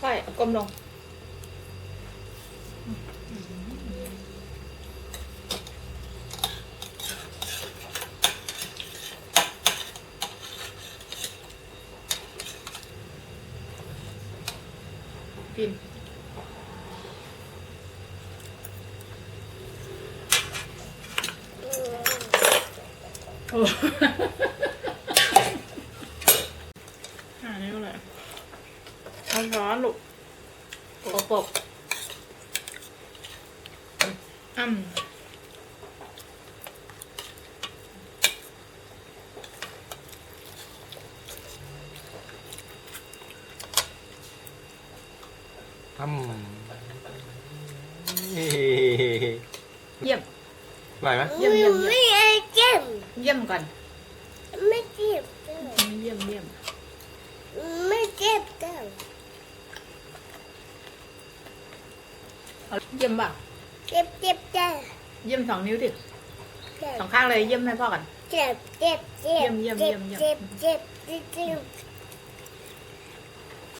ค่อยๆก้มลงกินโอ้นนี้ก็เลยร้ อนร้อนๆลูกปกปกอืมอืมเยี่ยมอร่อยไหมเยี่ยมเยี่ยมเยี่ยมไม่ไอ้เจ็บเยี่ยมก่อน ไม่เจ็บเด้อ เยี่ยมเยี่ยม ไม่เจ็บเด้อ เอาเยี่ยมบ้างเจ็บเจ็บเด้อเยี่ยมสองนิ้วดิเจ็บสองข้างเลยเยี่ยมให้พ่อก่อน เจ็บเจ็บเจ็บเยี่ยมเยี่ยมเยี่ยมเจ็บเจ็บเจ็บเจ็บ